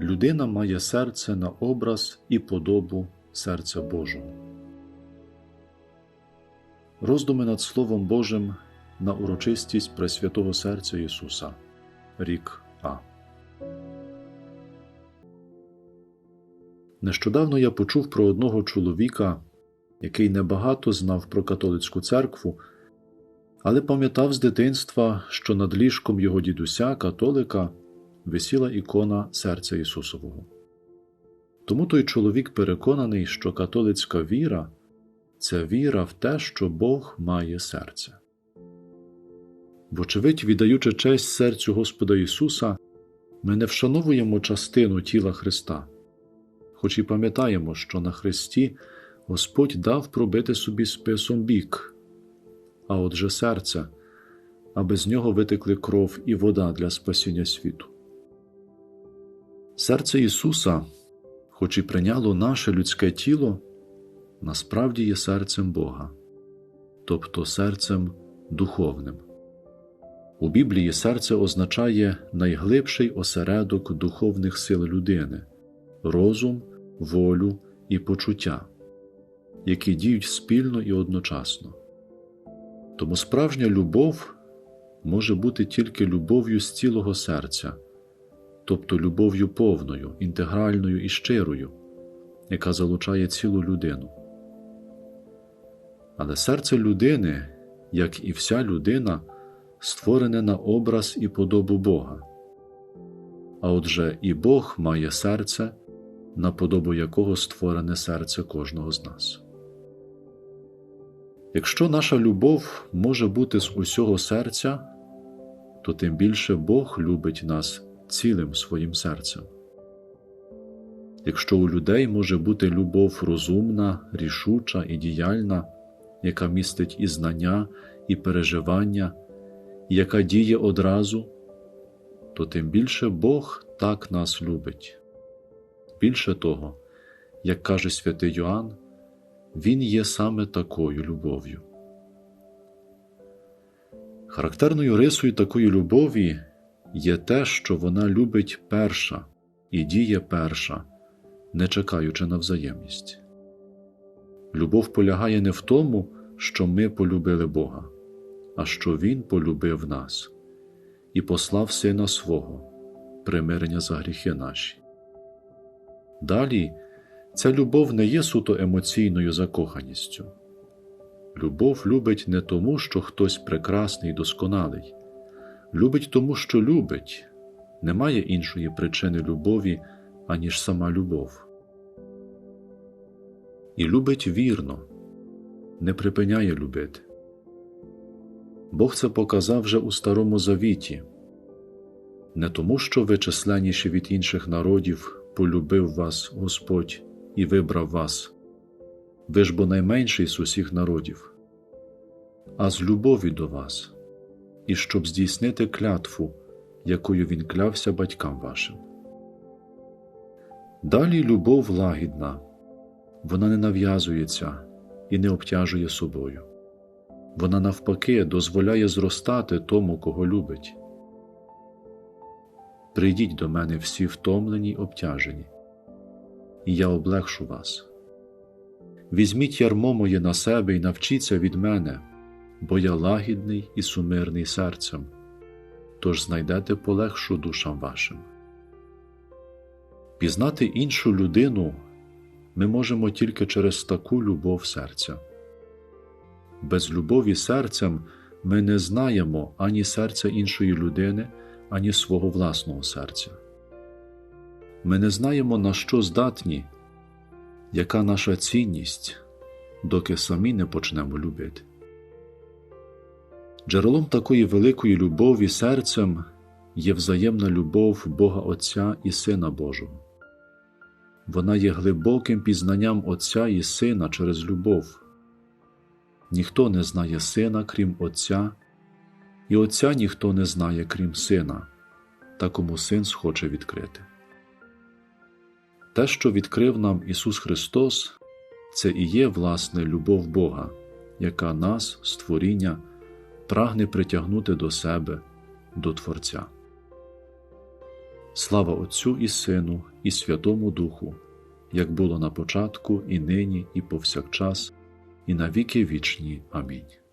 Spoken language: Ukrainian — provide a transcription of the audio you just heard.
Людина має серце на образ і подобу серця Божого. Роздуми над Словом Божим на урочистість Пресвятого Серця Ісуса. Рік А. Нещодавно я почув про одного чоловіка, який небагато знав про католицьку церкву, але пам'ятав з дитинства, що над ліжком його дідуся, католика, висіла ікона серця Ісусового. Тому той чоловік переконаний, що католицька віра це віра в те, що Бог має серце. Вочевидь, віддаючи честь серцю Господа Ісуса, ми не вшановуємо частину тіла Христа, хоч і пам'ятаємо, що на Христі Господь дав пробити собі списом бік, а отже серце, а без нього витекли кров і вода для спасіння світу. Серце Ісуса, хоч і прийняло наше людське тіло, насправді є серцем Бога, тобто серцем духовним. У Біблії серце означає найглибший осередок духовних сил людини, розум, волю і почуття, які діють спільно і одночасно. Тому справжня любов може бути тільки любов'ю з цілого серця, тобто любов'ю повною, інтегральною і щирою, яка залучає цілу людину. Але серце людини, як і вся людина, створене на образ і подобу Бога. А отже, і Бог має серце, на подобу якого створене серце кожного з нас. Якщо наша любов може бути з усього серця, то тим більше Бог любить нас цілим своїм серцем. Якщо у людей може бути любов розумна, рішуча і діяльна, яка містить і знання, і переживання, і яка діє одразу, то тим більше Бог так нас любить. Більше того, як каже святий Йоанн, Він є саме такою любов'ю. Характерною рисою такої любові є те, що вона любить перша і діє перша, не чекаючи на взаємність. Любов полягає не в тому, що ми полюбили Бога, а що Він полюбив нас і послав Сина свого, примирення за гріхи наші. Далі ця любов не є суто емоційною закоханістю. Любов любить не тому, що хтось прекрасний і досконалий, любить тому, що любить, немає іншої причини любові, аніж сама любов. І любить вірно, не припиняє любити. Бог це показав вже у Старому Завіті, не тому, що ви численніші від інших народів полюбив вас Господь і вибрав вас, ви ж бо найменший з усіх народів, а з любові до вас, і щоб здійснити клятву, якою він клявся батькам вашим. Далі любов лагідна, вона не нав'язується і не обтяжує собою. Вона, навпаки, дозволяє зростати тому, кого любить. Прийдіть до мене всі втомлені й обтяжені, і я облегшу вас. Візьміть ярмо моє на себе і навчіться від мене, бо я лагідний і сумирний серцем, тож знайдете полегшу душам вашим. Пізнати іншу людину ми можемо тільки через таку любов серця. Без любові серцем ми не знаємо ані серця іншої людини, ані свого власного серця. Ми не знаємо, на що здатні, яка наша цінність, доки самі не почнемо любити. Джерелом такої великої любові серцем є взаємна любов Бога Отця і Сина Божого. Вона є глибоким пізнанням Отця і Сина через любов. Ніхто не знає сина, крім Отця, і Отця ніхто не знає, крім Сина, та кому син схоче відкрити. Те, що відкрив нам Ісус Христос, це і є власне любов Бога, яка нас, створіння, прагне притягнути до себе, до Творця. Слава Отцю і Сину, і Святому Духу, як було на початку, і нині, і повсякчас, і на віки вічні. Амінь.